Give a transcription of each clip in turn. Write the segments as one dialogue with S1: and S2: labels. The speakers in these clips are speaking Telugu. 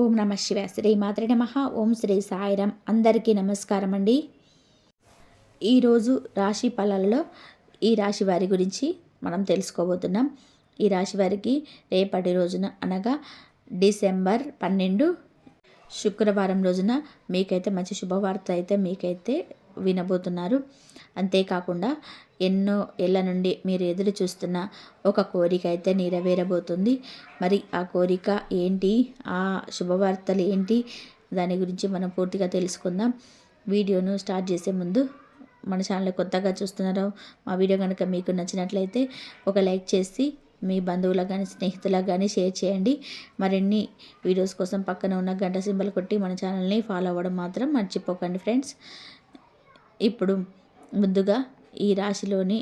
S1: ఓం నమ శివ. శ్రీ మాతృ నమ. ఓం శ్రీ సాయిరం. అందరికీ నమస్కారం అండి ఈరోజు రాశి ఫలాలలో ఈ రాశి వారి గురించి మనం తెలుసుకోబోతున్నాం. ఈ రాశి వారికి రేపటి రోజున అనగా డిసెంబర్ పన్నెండు శుక్రవారం రోజున మీకైతే మంచి శుభవార్త అయితే మీకైతే వినబోతున్నారు. అంతేకాకుండా ఎన్నో ఏళ్ళ నుండి మీరు ఎదురు చూస్తున్న ఒక కోరిక అయితే నెరవేరబోతుంది. మరి ఆ కోరిక ఏంటి? ఆ శుభవార్తలు ఏంటి? దాని గురించి మనం పూర్తిగా తెలుసుకుందాం. వీడియోను స్టార్ట్ చేసే ముందు మన ఛానల్ కొత్తగా చూస్తున్నారో మా వీడియో కనుక మీకు నచ్చినట్లయితే ఒక లైక్ చేసి మీ బంధువులకు కానీ స్నేహితులకు కానీ షేర్ చేయండి. మరిన్ని వీడియోస్ కోసం పక్కన ఉన్న గంట సింబల్ కొట్టి మన ఛానల్ని ఫాలో అవ్వడం మాత్రం మర్చిపోకండి ఫ్రెండ్స్. ఇప్పుడు ముందుగా ఈ రాశిలోని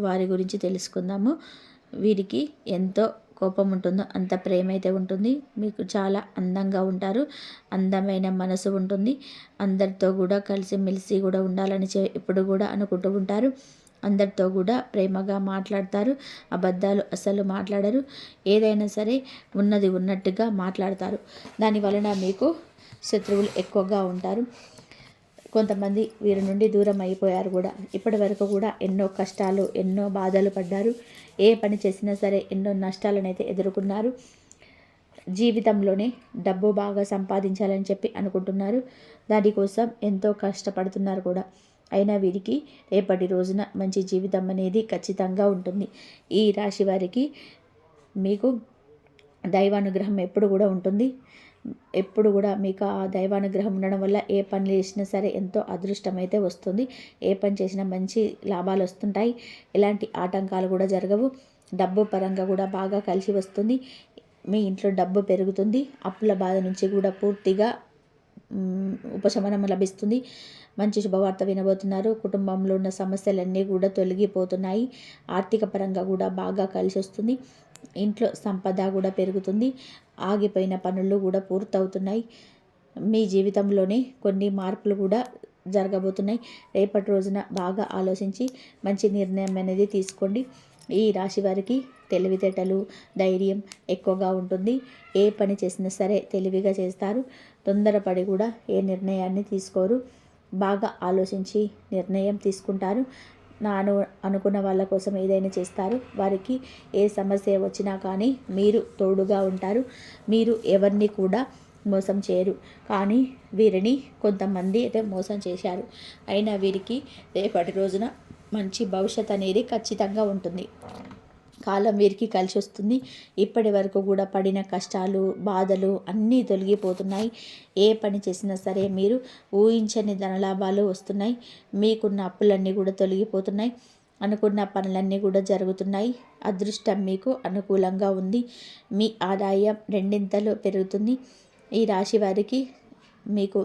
S1: వారి గురించి తెలుసుకుందాము. వీరికి ఎంతో కోపం ఉంటుందో అంత ప్రేమ అయితే ఉంటుంది. మీకు చాలా అందంగా ఉంటారు. అందమైన మనసు ఉంటుంది. అందరితో కూడా కలిసిమెలిసి కూడా ఉండాలని ఎప్పుడు కూడా అనుకుంటూ ఉంటారు. అందరితో కూడా ప్రేమగా మాట్లాడతారు. అబద్ధాలు అసలు మాట్లాడరు. ఏదైనా సరే ఉన్నది ఉన్నట్టుగా మాట్లాడతారు. దాని వలన మీకు శత్రువులు ఎక్కువగా ఉంటారు. కొంతమంది వీరి నుండి దూరం అయిపోయారు కూడా. ఇప్పటి వరకు కూడా ఎన్నో కష్టాలు ఎన్నో బాధలు పడ్డారు. ఏ పని చేసినా సరే ఎన్నో నష్టాలను అయితే ఎదుర్కొన్నారు. జీవితంలోనే డబ్బు బాగా సంపాదించాలని చెప్పి అనుకుంటున్నారు. దానికోసం ఎంతో కష్టపడుతున్నారు కూడా. అయినా వీరికి రేపటి రోజున మంచి జీవితం అనేది ఖచ్చితంగా ఉంటుంది. ఈ రాశి వారికి మీకు దైవానుగ్రహం ఎప్పుడు కూడా ఉంటుంది. ఎప్పుడు కూడా మీకు ఆ దైవానుగ్రహం ఉండడం వల్ల ఏ పని చేసినా సరే ఎంతో అదృష్టం అయితే వస్తుంది. ఏ పని చేసినా మంచి లాభాలు వస్తుంటాయి. ఎలాంటి ఆటంకాలు కూడా జరగవు. డబ్బు పరంగా కూడా బాగా కలిసి వస్తుంది. మీ ఇంట్లో డబ్బు పెరుగుతుంది. అప్పుల బాధ నుంచి కూడా పూర్తిగా ఉపశమనం లభిస్తుంది. మంచి శుభవార్త వినబోతున్నారు. కుటుంబంలో ఉన్న సమస్యలన్నీ కూడా తొలగిపోతున్నాయి. ఆర్థిక పరంగా కూడా బాగా కలిసి వస్తుంది. ఇంట్లో సంపద కూడా పెరుగుతుంది. ఆగిపోయిన పనులు కూడా పూర్తవుతున్నాయి. మీ జీవితంలోనే కొన్ని మార్పులు కూడా జరగబోతున్నాయి. రేపటి రోజున బాగా ఆలోచించి మంచి నిర్ణయం అనేది తీసుకోండి. ఈ రాశి వారికి తెలివితేటలు ధైర్యం ఎక్కువగా ఉంటుంది. ఏ పని చేసినా సరే తెలివిగా చేస్తారు. తొందరపడి కూడా ఏ నిర్ణయాన్ని తీసుకోరు. బాగా ఆలోచించి నిర్ణయం తీసుకుంటారు. నా అను అనుకున్న వాళ్ళ కోసం ఏదైనా చేస్తారు. వారికి ఏ సమస్య వచ్చినా కానీ మీరు తోడుగా ఉంటారు. మీరు ఎవరిని కూడా మోసం చేయరు. కానీ వీరిని కొంతమంది అయితే మోసం చేశారు. అయినా వీరికి రేపటి రోజున మంచి భవిష్యత్ అనేది ఖచ్చితంగా ఉంటుంది. కాలం వీరికి కలిసి వస్తుంది ఇప్పటి వరకు కూడా పడిన కష్టాలు బాధలు అన్నీ తొలగిపోతున్నాయి. ఏ పని చేసినా సరే మీరు ఊహించని ధనలాభాలు వస్తున్నాయి. మీకున్న అప్పులన్నీ కూడా తొలగిపోతున్నాయి. అనుకున్న పనులన్నీ కూడా జరుగుతున్నాయి. అదృష్టం మీకు అనుకూలంగా ఉంది. మీ ఆదాయం రెండింతలు పెరుగుతుంది. ఈ రాశి వారికి మీకు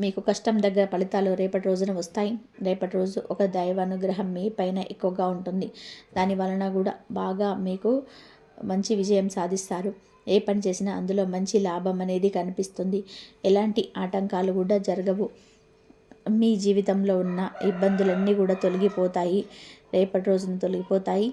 S1: మీకు కష్టం దగ్గర ఫలితాలు రేపటి రోజున వస్తాయి. రేపటి రోజు ఒక దైవానుగ్రహం మీ పైన ఎక్కువగా ఉంటుంది. దాని వలన కూడా బాగా మీకు మంచి విజయం సాధిస్తారు. ఏ పని చేసినా అందులో మంచి లాభం అనేది కనిపిస్తుంది. ఎలాంటి ఆటంకాలు కూడా జరగవు. మీ జీవితంలో ఉన్న ఇబ్బందులన్నీ కూడా తొలగిపోతాయి. రేపటి రోజున తొలగిపోతాయి.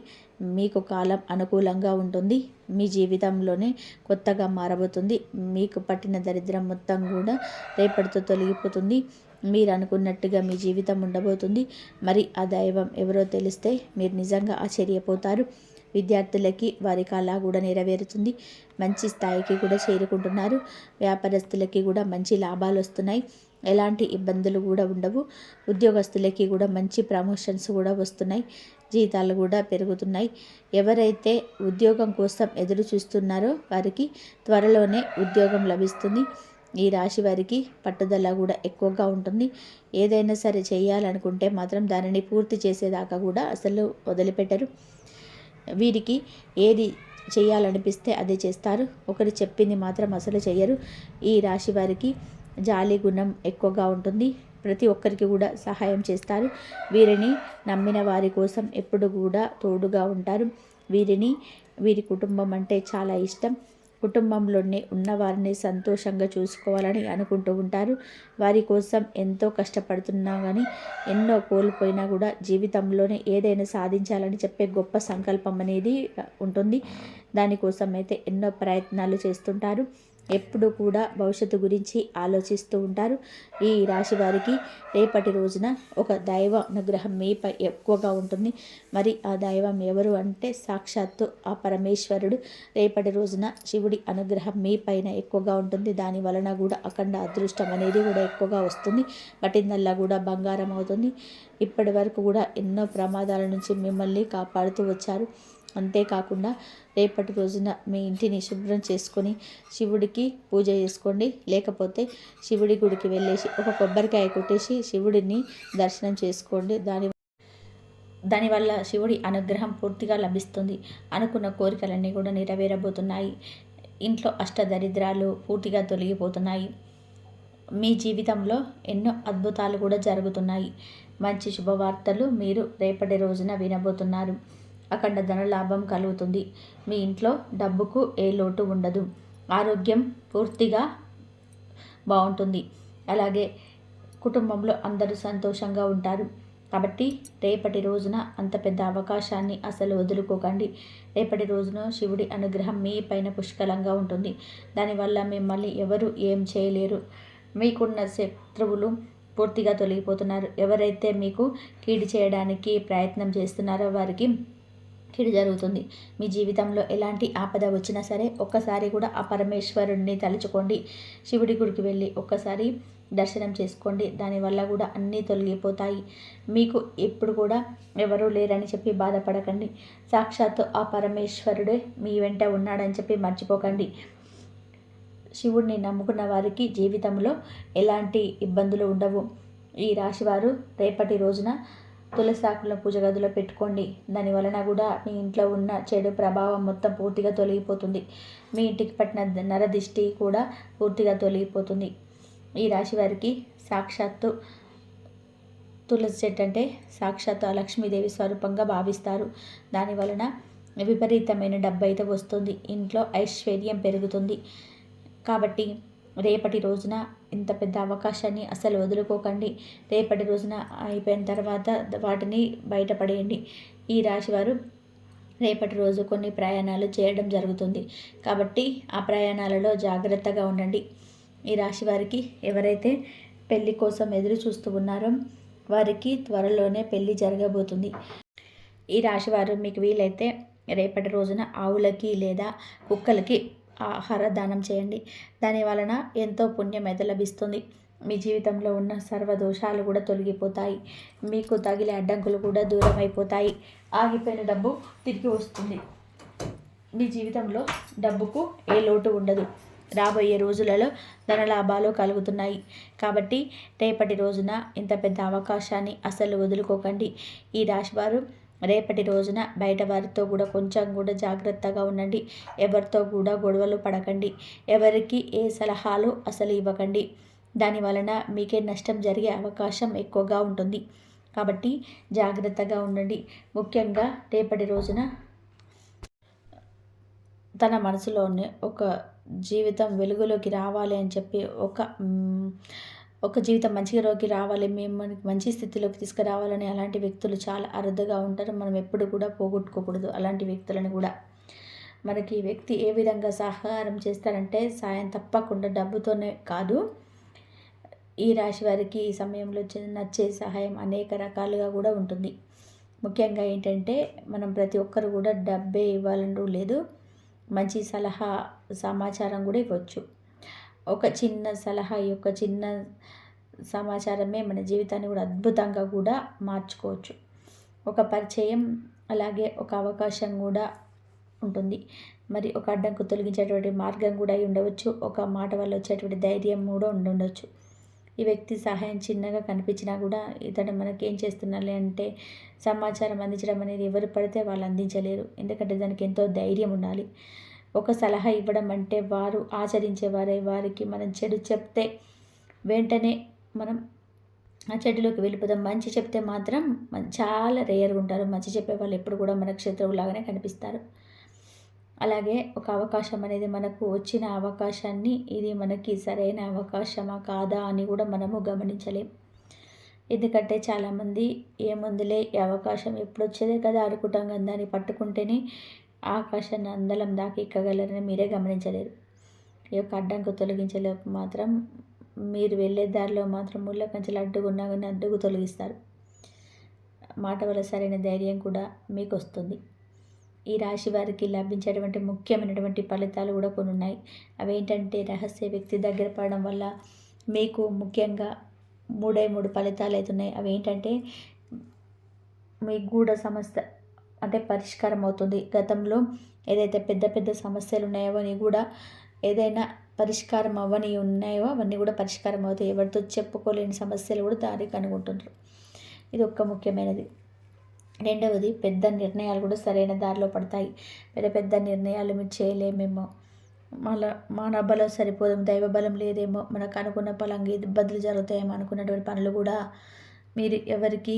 S1: మీకు కాలం అనుకూలంగా ఉంటుంది. మీ జీవితంలోనే కొత్తగా మారబోతుంది. మీకు పట్టిన దరిద్రం మొత్తం కూడా రేపటితో తొలగిపోతుంది. మీరు అనుకున్నట్టుగా మీ జీవితం ఉండబోతుంది. మరి ఆ దైవం ఎవరో తెలిస్తే మీరు నిజంగా ఆశ్చర్యపోతారు. విద్యార్థులకి వారి కళ కూడా నెరవేరుతుంది. మంచి స్థాయికి కూడా చేరుకుంటున్నారు. వ్యాపారస్తులకి కూడా మంచి లాభాలు వస్తున్నాయి. ఎలాంటి ఇబ్బందులు కూడా ఉండవు. ఉద్యోగస్తులకి కూడా మంచి ప్రమోషన్స్ కూడా వస్తున్నాయి. జీతాలు కూడా పెరుగుతున్నాయి. ఎవరైతే ఉద్యోగం కోసం ఎదురు చూస్తున్నారో వారికి త్వరలోనే ఉద్యోగం లభిస్తుంది. ఈ రాశి వారికి పట్టుదల కూడా ఎక్కువగా ఉంటుంది. ఏదైనా సరే చేయాలనుకుంటే మాత్రం దానిని పూర్తి చేసేదాకా కూడా అసలు వదిలిపెట్టరు. వీరికి ఏది చేయాలనిపిస్తే అదే చేస్తారు. ఒకరు చెప్పింది మాత్రం అసలు చేయరు. ఈ రాశి వారికి జాలి గుణం ఎక్కువగా ఉంటుంది. ప్రతి ఒక్కరికి కూడా సహాయం చేస్తారు. వీరిని నమ్మిన వారి కోసం ఎప్పుడు కూడా తోడుగా ఉంటారు. వీరిని వీరి కుటుంబం అంటే చాలా ఇష్టం. కుటుంబంలోనే ఉన్నవారిని సంతోషంగా చూసుకోవాలని అనుకుంటూ ఉంటారు. వారి కోసం ఎంతో కష్టపడుతున్నా కానీ ఎన్నో కోల్పోయినా కూడా జీవితంలోనే ఏదైనా సాధించాలని చెప్పే గొప్ప సంకల్పం అనేది ఉంటుంది. దానికోసం అయితే ఎన్నో ప్రయత్నాలు చేస్తుంటారు. ఎప్పుడు కూడా భవిష్యత్తు గురించి ఆలోచిస్తూ ఉంటారు. ఈ రాశి వారికి రేపటి రోజున ఒక దైవ అనుగ్రహం మీపై ఎక్కువగా ఉంటుంది. మరి ఆ దైవం ఎవరు అంటే సాక్షాత్తు ఆ పరమేశ్వరుడు. రేపటి రోజున శివుడి అనుగ్రహం మీ పైన ఎక్కువగా ఉంటుంది. దాని వలన కూడా అఖండ అదృష్టం అనేది కూడా ఎక్కువగా వస్తుంది. పట్టిందల్లా కూడా బంగారం అవుతుంది. ఇప్పటి వరకు కూడా ఎన్నో ప్రమాదాల నుంచి మిమ్మల్ని కాపాడుతూ వచ్చారు. అంతేకాకుండా రేపటి రోజున మీ ఇంటిని శుభ్రం చేసుకొని శివుడికి పూజ చేసుకోండి. లేకపోతే శివుడి గుడికి వెళ్ళేసి ఒక కొబ్బరికాయ కొట్టేసి శివుడిని దర్శనం చేసుకోండి. దాని దానివల్ల శివుడి అనుగ్రహం పూర్తిగా లభిస్తుంది. అనుకున్న కోరికలన్నీ కూడా నెరవేరబోతున్నాయి. ఇంట్లో అష్టదరిద్రాలు పూర్తిగా తొలగిపోతున్నాయి. మీ జీవితంలో ఎన్నో అద్భుతాలు కూడా జరుగుతున్నాయి. మంచి శుభవార్తలు మీరు రేపటి రోజున వినబోతున్నారు. అఖండ ధనలాభం కలుగుతుంది. మీ ఇంట్లో డబ్బుకు ఏ లోటు ఉండదు. ఆరోగ్యం పూర్తిగా బాగుంటుంది. అలాగే కుటుంబంలో అందరూ సంతోషంగా ఉంటారు. కాబట్టి రేపటి రోజున అంత పెద్ద అవకాశాన్ని అసలు వదులుకోకండి. రేపటి రోజున శివుడి అనుగ్రహం మీ పైన పుష్కలంగా ఉంటుంది. దానివల్ల మిమ్మల్ని ఎవరు ఏం చేయలేరు. మీకున్న శత్రువులు పూర్తిగా తొలగిపోతున్నారు. ఎవరైతే మీకు కీడి చేయడానికి ప్రయత్నం చేస్తున్నారో వారికి కీడు జరుగుతుంది. మీ జీవితంలో ఎలాంటి ఆపద వచ్చినా సరే ఒక్కసారి కూడా ఆ పరమేశ్వరుణ్ణి తలుచుకోండి. శివుడి గుడికి వెళ్ళి ఒక్కసారి దర్శనం చేసుకోండి. దానివల్ల కూడా అన్నీ తొలగిపోతాయి. మీకు ఎప్పుడు కూడా ఎవరూ లేరని చెప్పి బాధపడకండి. సాక్షాత్తు ఆ పరమేశ్వరుడే మీ వెంట ఉన్నాడని చెప్పి మర్చిపోకండి. శివుడిని నమ్ముకున్న వారికి జీవితంలో ఎలాంటి ఇబ్బందులు ఉండవు. ఈ రాశివారు రేపటి రోజున తులసి ఆకుల పూజ గదిలో పెట్టుకోండి. దాని వలన కూడా మీ ఇంట్లో ఉన్న చెడు ప్రభావం మొత్తం పూర్తిగా తొలగిపోతుంది. మీ ఇంటికి పట్టిన నరదిష్టి కూడా పూర్తిగా తొలగిపోతుంది. ఈ రాశి వారికి సాక్షాత్తు తులసి చెట్టు అంటే సాక్షాత్తు లక్ష్మీదేవి స్వరూపంగా భావిస్తారు. దాని వలన విపరీతమైన డబ్బు అయితే వస్తుంది. ఇంట్లో ఐశ్వర్యం పెరుగుతుంది. కాబట్టి రేపటి రోజున ఇంత పెద్ద అవకాశాన్ని అసలు వదులుకోకండి. రేపటి రోజున అయిపోయిన తర్వాత వాటిని బయటపడేయండి. ఈ రాశివారు రేపటి రోజు కొన్ని ప్రయాణాలు చేయడం జరుగుతుంది. కాబట్టి ఆ ప్రయాణాలలో జాగ్రత్తగా ఉండండి. ఈ రాశి వారికి ఎవరైతే పెళ్ళి కోసం ఎదురు చూస్తూ ఉన్నారో వారికి త్వరలోనే పెళ్ళి జరగబోతుంది. ఈ రాశివారు మీకు వీలైతే రేపటి రోజున ఆవులకి లేదా కుక్కలకి ఆహార దానం చేయండి. దాని వలన ఎంతో పుణ్యం అయితే లభిస్తుంది. మీ జీవితంలో ఉన్న సర్వదోషాలు కూడా తొలగిపోతాయి. మీకు తగిలే అడ్డంకులు కూడా దూరం అయిపోతాయి ఆగిపోయిన డబ్బు తిరిగి వస్తుంది. మీ జీవితంలో డబ్బుకు ఏ లోటు ఉండదు. రాబోయే రోజులలో ధనలాభాలు కలుగుతున్నాయి. కాబట్టి రేపటి రోజున ఇంత పెద్ద అవకాశాన్ని అసలు వదులుకోకండి. ఈ రాశివారు రేపటి రోజున బయట వారితో కూడా కొంచెం కూడా జాగ్రత్తగా ఉండండి. ఎవరితో కూడా గొడవలు పడకండి. ఎవరికి ఏ సలహాలు అసలు ఇవ్వకండి. దాని వలన మీకే నష్టం జరిగే అవకాశం ఎక్కువగా ఉంటుంది. కాబట్టి జాగ్రత్తగా ఉండండి. ముఖ్యంగా రేపటి రోజున తన మనసులోనే ఒక జీవితం వెలుగులోకి రావాలి అని చెప్పి ఒక ఒక జీవితం మంచిగాలోకి రావాలి మేము మంచి స్థితిలోకి తీసుకురావాలని అలాంటి వ్యక్తులు చాలా అరుదుగా ఉంటారు. మనం ఎప్పుడు కూడా పోగొట్టుకోకూడదు అలాంటి వ్యక్తులను కూడా. మనకి వ్యక్తి ఏ విధంగా సహకారం చేస్తారంటే సాయం తప్పకుండా డబ్బుతోనే కాదు. ఈ రాశి వారికి ఈ సమయంలో నచ్చే సహాయం అనేక రకాలుగా కూడా ఉంటుంది. ముఖ్యంగా ఏంటంటే మనం ప్రతి ఒక్కరు కూడా డబ్బే ఇవ్వాలని లేదు. మంచి సలహా సమాచారం కూడా ఇవ్వచ్చు. ఒక చిన్న సలహా యొక్క చిన్న సమాచారమే మన జీవితాన్ని కూడా అద్భుతంగా కూడా మార్చుకోవచ్చు. ఒక పరిచయం అలాగే ఒక అవకాశం కూడా ఉంటుంది. మరి ఒక అడ్డంకు తొలగించేటువంటి మార్గం కూడా అయి ఉండవచ్చు. ఒక మాట వల్ల వచ్చేటువంటి ధైర్యం కూడా ఉండుండొచ్చు ఈ వ్యక్తి సహాయం చిన్నగా కనిపించినా కూడా ఇతడు మనకి ఏం చేస్తున్నాలి అంటే సమాచారం అందించడం అనేది ఎవరు పడితే వాళ్ళు అందించలేరు. ఎందుకంటే దానికి ఎంతో ధైర్యం ఉండాలి. ఒక సలహా ఇవ్వడం అంటే వారు ఆచరించేవారే వారికి మనం చెడు చెప్తే వెంటనే మనం ఆ చెడులోకి వెళ్ళిపోదాం. మంచి చెప్తే మాత్రం చాలా రేయర్గా ఉంటారు. మంచి చెప్పే వాళ్ళు ఎప్పుడు కూడా మనకు శత్రువులాగానే కనిపిస్తారు. అలాగే ఒక అవకాశం అనేది మనకు వచ్చిన అవకాశాన్ని ఇది మనకి సరైన అవకాశమా కాదా అని కూడా మనము గమనించలేం. ఎందుకంటే చాలామంది ఏముందులే ఈ అవకాశం ఎప్పుడు వచ్చేదే కదా అనుకుంటాం. కదా దాన్ని పట్టుకుంటేనే ఆకాశాన్ని అందలం దాకా ఎక్కగలరని మీరే గమనించలేరు. ఈ యొక్క అడ్డంకు తొలగించలేపు మాత్రం మీరు వెళ్ళే దారిలో మాత్రం ముళ్ళ కంచెలు అడ్డుకున్నా కానీ అడ్డుకు తొలగిస్తారు. మాట వల్ల సరైన ధైర్యం కూడా మీకు వస్తుంది ఈ రాశి వారికి లభించేటువంటి ముఖ్యమైనటువంటి ఫలితాలు కూడా కొన్ని ఉన్నాయి. అవేంటంటే రహస్య వ్యక్తి దగ్గర పడడం వల్ల మీకు ముఖ్యంగా మూడే మూడు ఫలితాలు అవుతున్నాయి అవి ఏంటంటే మీ గూఢ సమస్య అంటే పరిష్కారం అవుతుంది గతంలో ఏదైతే పెద్ద పెద్ద సమస్యలు ఉన్నాయో అవన్నీ కూడా ఏదైనా పరిష్కారం అవ్వని ఉన్నాయో అవన్నీ కూడా పరిష్కారం అవుతాయి ఎవరితో చెప్పుకోలేని సమస్యలు కూడా దారి కనుగొంటుంటారు ఇది ఒక్క ముఖ్యమైనది. రెండవది పెద్ద నిర్ణయాలు కూడా సరైన దారిలో పడతాయి. పెద్ద పెద్ద నిర్ణయాలు మీరు చేయలేమేమో. మళ్ళా మానవ బలం సరిపోదు దైవ బలం లేదేమో. మనకు అనుకున్న పలంగా ఇబ్బందులు జరుగుతాయేమో అనుకున్నటువంటి పనులు కూడా మీరు ఎవరికి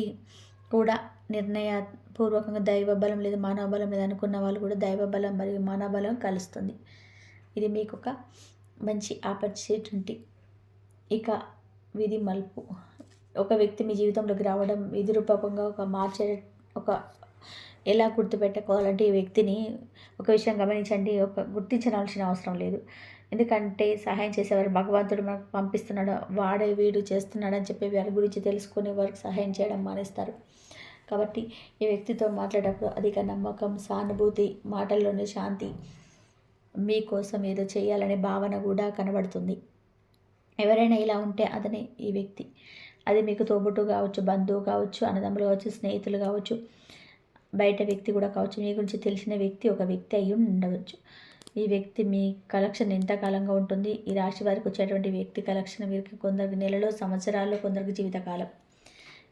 S1: కూడా నిర్ణయపూర్వకంగా దైవ బలం లేదా మానవ బలం లేదా అనుకున్న వాళ్ళు కూడా దైవ బలం మరియు మానవ బలం కలుస్తుంది. ఇది మీకు ఒక మంచి ఆపర్చునిటీ. ఇక విధి మలుపు. ఒక వ్యక్తి మీ జీవితంలోకి రావడం విధి రూపకంగా ఒక మార్చే ఒక ఎలా గుర్తుపెట్టుకోవాలంటే ఈ వ్యక్తిని ఒక విషయం గమనించండి. ఒక గుర్తించాల్సిన అవసరం లేదు. ఎందుకంటే సహాయం చేసేవారు భగవంతుడు మనకు పంపిస్తున్నాడు. వాడే వీడు చేస్తున్నాడని చెప్పి వారి గురించి తెలుసుకుని వారికి సహాయం చేయడం మానేస్తారు. కాబట్టి ఈ వ్యక్తితో మాట్లాడేటప్పుడు అధిక నమ్మకం సానుభూతి మాటల్లోనే శాంతి మీకోసం ఏదో చేయాలనే భావన కూడా కనబడుతుంది. ఎవరైనా ఇలా ఉంటే అతనే ఈ వ్యక్తి. అది మీకు తోబుట్టు కావచ్చు బంధువు కావచ్చు అన్నదమ్ములు కావచ్చు స్నేహితులు కావచ్చు బయట వ్యక్తి కూడా కావచ్చు. మీ గురించి తెలిసిన వ్యక్తి ఒక వ్యక్తి అయి ఉండవచ్చు. ఈ వ్యక్తి మీ కలెక్షన్ ఎంతకాలంగా ఉంటుంది? ఈ రాశి వారికి వచ్చేటువంటి వ్యక్తి కలెక్షన్ వీరికి కొందరికి నెలలో సంవత్సరాల్లో కొందరికి జీవితకాలం.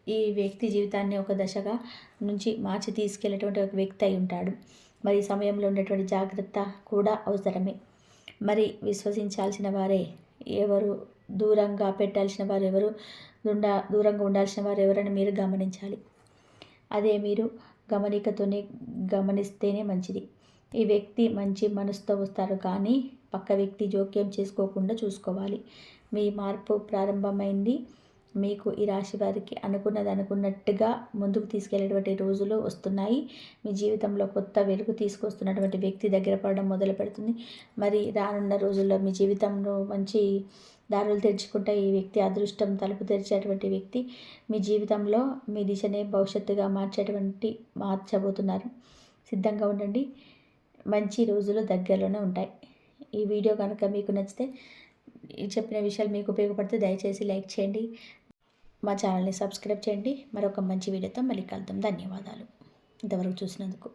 S1: ఈ వ్యక్తి జీవితాన్ని ఒక దశగా నుంచి మార్చి తీసుకెళ్ళేటువంటి ఒక వ్యక్తి అయి ఉంటాడు. మరి సమయంలో ఉండేటువంటి జాగ్రత్త కూడా అవసరమే. మరి విశ్వసించాల్సిన వారే ఎవరు? దూరంగా పెట్టాల్సిన వారు ఎవరు? దుండా దూరంగా ఉండాల్సిన వారు ఎవరని మీరు గమనించాలి. అదే మీరు గమనికతోనే గమనిస్తేనే మంచిది. ఈ వ్యక్తి మంచి మనసుతో వస్తారు కానీ పక్క వ్యక్తి జోక్యం చేసుకోకుండా చూసుకోవాలి. మీ మార్పు ప్రారంభమైంది. మీకు ఈ రాశి వారికి అనుకున్నది అనుకున్నట్టుగా ముందుకు తీసుకెళ్ళేటువంటి రోజులు వస్తున్నాయి. మీ జీవితంలో కొత్త వెలుగు తీసుకొస్తున్నటువంటి వ్యక్తి దగ్గర పడడం మొదలు పెడుతుంది. మరి రానున్న రోజుల్లో మీ జీవితంలో మంచి దారులు తెరుచుకుంటే ఈ వ్యక్తి అదృష్టం తలుపు తెరిచేటువంటి వ్యక్తి. మీ జీవితంలో మీ దిశనే భవిష్యత్తుగా మార్చేటువంటి మార్చబోతున్నారు. సిద్ధంగా ఉండండి. మంచి రోజులు దగ్గరలోనే ఉంటాయి. ఈ వీడియో కనుక మీకు నచ్చితే చెప్పిన విషయాలు మీకు ఉపయోగపడితే దయచేసి లైక్ చేయండి. మా ఛానల్ని సబ్స్క్రైబ్ చేయండి. మరొక మంచి వీడియోతో మళ్ళీ కలుద్దాం. ధన్యవాదాలు. ఇంతవరకు చూసినందుకు.